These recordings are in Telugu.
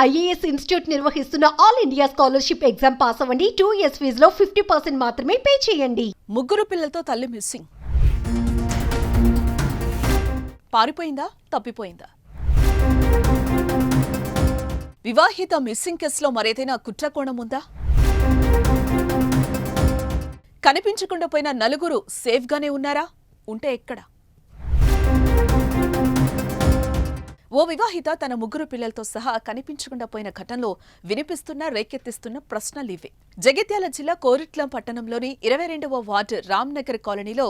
ఐఏఎస్ ఇన్స్టిట్యూట్ నిర్వహిస్తున్న all India scholarship exam pass అవ్వండి. టూ ఇయర్స్ ఫీజులో ఫిఫ్టీ పర్సెంట్ మాత్రమే పే చేయండి. ముగ్గురు పిల్లలతో తల్లి మిస్సింగ్. పారిపోయిందా? తప్పిపోయిందా? వివాహిత మిస్సింగ్ కేసులో మరేదైనా కుట్రకోణం ఉందా? కనిపించకుండా పోయిన నలుగురు సేఫ్గానే ఉన్నారా? ఉంటే ఎక్కడ? ఓ వివాహిత తన ముగ్గురు పిల్లలతో సహా కనిపించకుండా పోయిన ఘటనలో వినిపిస్తున్న రేకెత్తిస్తున్న ప్రశ్నలివే జగిత్యాల జిల్లా కోరిట్లం పట్టణంలోని ఇరవై రెండవ వార్డు రామ్నగర్ కాలనీలో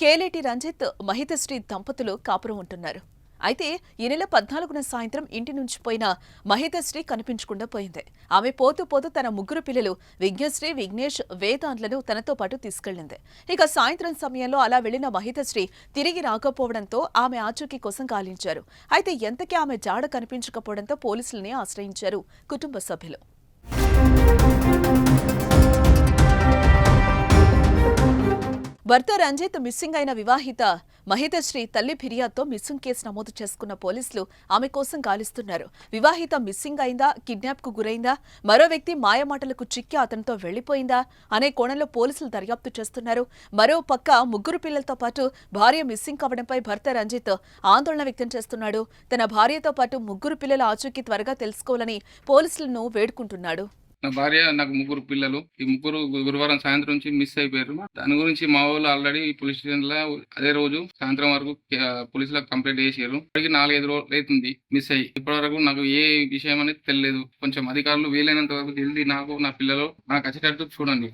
కేలేటి రంజిత్ మహితశ్రీ దంపతులు కాపురం ఉంటున్నారు. అయితే ఈ నెల పద్నాలుగున సాయంత్రం ఇంటి నుంచి పోయిన మహితశ్రీ కనిపించకుండా పోయింది. ఆమె పోతూ పోతూ తన ముగ్గురు పిల్లలు విఘ్నశ్రీ విఘ్నేష్ వేదాంత్లను తనతో పాటు తీసుకెళ్ళింది ఇక సాయంత్రం సమయంలో అలా వెళ్ళిన మహితశ్రీ తిరిగి రాకపోవడంతో ఆమె ఆచూకీ కోసం గాలించారు. అయితే ఎంతకీ ఆమె జాడ కనిపించకపోవడంతో పోలీసులని ఆశ్రయించారు కుటుంబ సభ్యులు. భర్త రంజిత్ మిస్సింగ్ అయిన వివాహిత మహితశ్రీ తల్లి ఫిర్యాదుతో మిస్సింగ్ కేసు నమోదు చేసుకున్న పోలీసులు ఆమె కోసం గాలిస్తున్నారు. వివాహిత మిస్సింగ్ అయిందా? కిడ్నాప్కు గురైందా? మరో వ్యక్తి మాయమాటలకు చిక్కి అతనితో వెళ్ళిపోయిందా అనే కోణంలో పోలీసులు దర్యాప్తు చేస్తున్నారు. మరో పక్క ముగ్గురు పిల్లలతో పాటు భార్య మిస్సింగ్ కావడంపై భర్త రంజిత్ ఆందోళన వ్యక్తం చేస్తున్నాడు. తన భార్యతో పాటు ముగ్గురు పిల్లల ఆచూకీ త్వరగా తెలుసుకోవాలని పోలీసులను వేడుకుంటున్నాడు. నా భార్య నాకు ముగ్గురు పిల్లలు. ఈ ముగ్గురు గురువారం సాయంత్రం నుంచి మిస్ అయిపోయారు. దాని గురించి మా వాళ్ళు ఆల్రెడీ పోలీస్ స్టేషన్లో అదే రోజు సాయంత్రం వరకు పోలీసులకు కంప్లైంట్ చేశారు. ఇప్పటికి నాలుగైదు రోజులు అవుతుంది మిస్ అయ్యి. ఇప్పటి వరకు నాకు ఏ విషయం అనేది తెలియదు కొంచెం అధికారులు వీలైనంత వరకు జల్దీ నాకు నా పిల్లలు నాకు వచ్చేటట్టు చూడండి.